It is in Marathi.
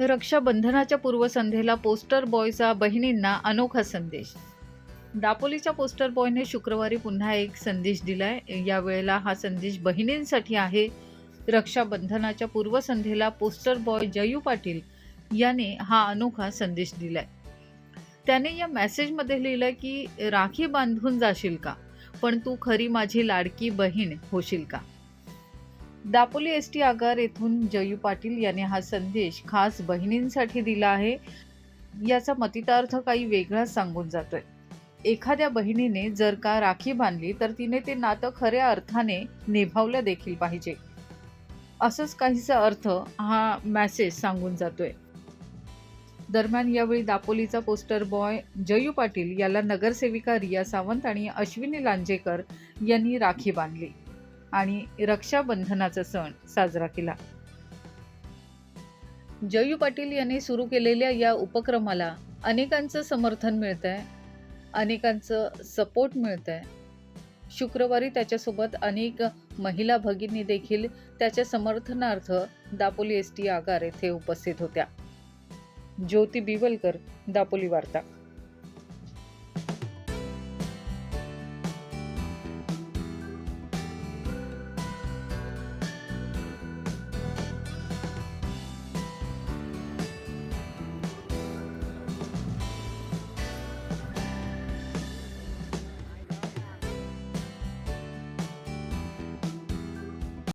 रक्षाबंधनाच्या पूर्वसंध्येला पोस्टर बॉयचा बहिणींना अनोखा संदेश. दापोलीच्या पोस्टर बॉयने शुक्रवारी पुन्हा एक संदेश दिलाय. यावेळेला हा संदेश बहिणींसाठी आहे. रक्षाबंधनाच्या पूर्वसंध्येला पोस्टर बॉय जयू पाटील याने हा अनोखा संदेश दिलाय. त्याने या मेसेजमध्ये लिहिलंय की राखी बांधून जाशील का? पण तू खरी माझी लाडकी बहीण होशील का? दापोली एस टी आगार येथून जयू पाटील याने हा संदेश खास बहिणींसाठी दिला आहे. याचा मतितार्थ काही वेगळाच सांगून जातोय. एखाद्या बहिणीने जर का राखी बांधली तर तिने ते नातं खऱ्या अर्थाने निभावलं देखील पाहिजे. असंच काहीसा अर्थ हा मॅसेज सांगून जातोय. दरम्यान यावेळी दापोलीचा पोस्टर बॉय जयू पाटील याला नगरसेविका रिया सावंत आणि अश्विनी लांजेकर यांनी राखी बांधली. आणि रक्षाबंधनाचा सण साजरा केला. जयू पाटील यांनी सुरू केलेल्या या उपक्रमाला अनेकांचं समर्थन मिळत आहे अनेकांचं सपोर्ट मिळत आहे शुक्रवारी त्याच्यासोबत अनेक महिला भगिनी देखील त्याच्या समर्थनार्थ दापोली एस टी आगार येथे उपस्थित होत्या. ज्योती बिवलकर दापोली वार्ता.